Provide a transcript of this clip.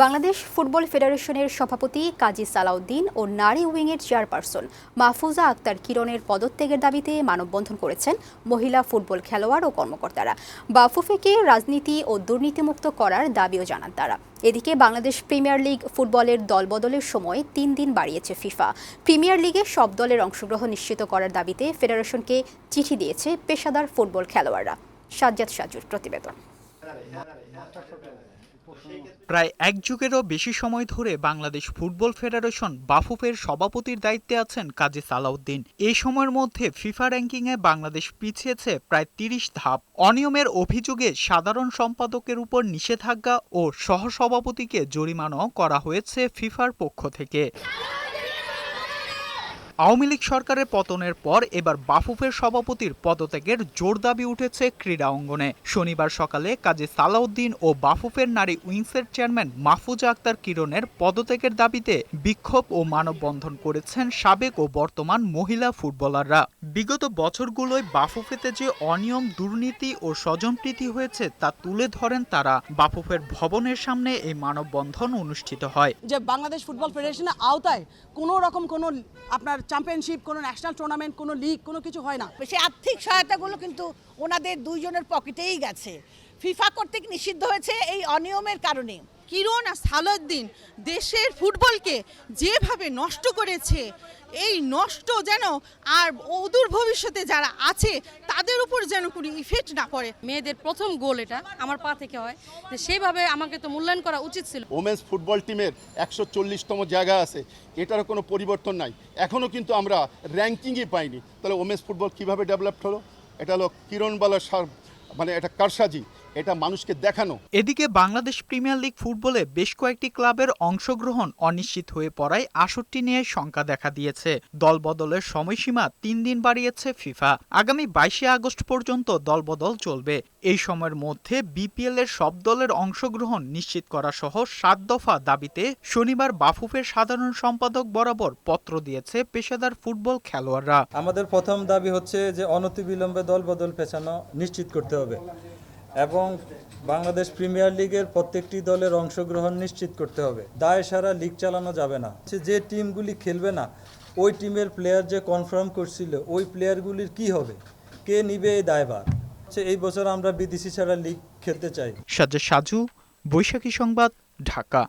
Bangladesh football ফেডারেশনের সভাপতি কাজী সালাউদ্দিন ও নারী উইংয়ের চেয়ারপারসন মাহফুজা আক্তার কিরণের পদত্যাগের দাবিতে মানববন্ধন করেছেন মহিলা ফুটবল খেলোয়াড় ও কর্মকর্তারা। বাফুফেকে রাজনীতি ও দুর্নীতিমুক্ত করার দাবিও জানান তারা। এদিকে বাংলাদেশ প্রিমিয়ার লিগ ফুটবলের দলবদলের সময় তিন দিন বাড়িয়েছে ফিফা। প্রিমিয়ার লিগে সব দলের অংশগ্রহণ নিশ্চিত করার দাবিতে ফেডারেশনকে চিঠি দিয়েছে পেশাদার ফুটবল খেলোয়াড়রা। সাজ্জাদ সাজুর প্রতিবেদন। প্রায় এক যুগেরও বেশি সময় ধরে বাংলাদেশ ফুটবল ফেডারেশন বাফুফের সভাপতির দায়িত্বে আছেন কাজী সালাউদ্দিন। এই সময়ের মধ্যে ফিফা র্যাঙ্কিংয়ে বাংলাদেশ পিছিয়েছে প্রায় তিরিশ ধাপ। অনিয়মের অভিযোগে সাধারণ সম্পাদকের উপর নিষেধাজ্ঞা ও সহসভাপতিকে জরিমানাও করা হয়েছে ফিফার পক্ষ থেকে। আওয়ামী লীগ সরকারের পতনের পর এবার বাফুফের সভাপতির পদত্যাগের জোর দাবি উঠেছে ক্রীড়া অঙ্গনে। শনিবার সকালে কাজী সালাউদ্দিন ও বাফুফের নারী উইংসের চেয়ারম্যান মাহফুজা আক্তার কিরণের পদত্যাগের দাবিতে বিক্ষোভ ও মানববন্ধন করেছেন সাবেক ও বর্তমান মহিলা ফুটবলাররা। বিগত বছরগুলোয় বাফুফেতে যে অনিয়ম, দুর্নীতি ও স্বজনপ্রীতি হয়েছে তা তুলে ধরেন তারা। বাফুফের ভবনের সামনে এই মানববন্ধন অনুষ্ঠিত হয়। যে বাংলাদেশ ফুটবল ফেডারেশনের আওতায় কোনো রকম কোনো আপনার চ্যাম্পিয়নশিপ কোনো ন্যাশনাল টুর্নামেন্ট কোনো লিগ কোনো কিছু হয় না। সেই আর্থিক সহায়তাগুলো কিন্তু ওনাদের দুইজনের পকেটেই গেছে। ফিফা কর্তৃক নিষিদ্ধ হয়েছে এই অনিয়মের কারণে। কিরণ আর সালাউদ্দিন দেশের ফুটবলকে যেভাবে নষ্ট করেছে এই নষ্ট যেন আর অদূর ভবিষ্যতে যারা আছে তাদের উপর যেন কোনো ইফেক্ট না পড়ে। মেয়েদের প্রথম গোল এটা আমার পা থেকে হয়। যে সেইভাবে আমাকে তো মূল্যায়ন করা উচিত ছিল। ওমেন্স ফুটবল টিমের একশো চল্লিশতম জায়গা আছে এটারও কোনো পরিবর্তন নাই। এখনও কিন্তু আমরা র্যাঙ্কিংই পাইনি। তাহলে ওমেন্স ফুটবল কীভাবে ডেভেলপড হলো? এটা হলো কিরণবালার সার- মানে এটা কারসাজি। এটা মানুষকে দেখানো। এদিকে বাংলাদেশ প্রিমিয়ার লিগ ফুটবলে বেশ কয়েকটি ক্লাবের অংশগ্রহণ অনিশ্চিত হয়ে পড়ায় আসরটি নিয়ে শঙ্কা দেখা দিয়েছে। দলবদলের সময়সীমা তিন দিন বাড়িয়েছে ফিফা। আগামী বাইশে আগস্ট পর্যন্ত দলবদল চলবে। এই সময়ের মধ্যে বিপিএল এর সব দলের অংশগ্রহণ নিশ্চিত করা সহ সাত দফা দাবিতে শনিবার বাফুফের সাধারণ সম্পাদক বরাবর পত্র দিয়েছে পেশাদার ফুটবল খেলোয়াড়রা। আমাদের প্রথম দাবি হচ্ছে যে অনতিবিলম্বে দল বদল পেছানো নিশ্চিত করতে হবে। এবং বাংলাদেশ প্রিমিয়ার লিগের প্রত্যেকটি দলের অংশগ্রহণ নিশ্চিত করতে হবে। দায় সারা লিগ চালানো যাবে না। যে টিমগুলি খেলবে না, ওই টিমের প্লেয়ার যে কনফার্ম করছিল, ওই প্লেয়ারগুলির কি হবে? কে নিবে এই দায়ভার? এই বছর আমরা বিদেশি ছাড়া লিগ খেলতে চাই। সাজু, বৈশাখী সংবাদ, ঢাকা।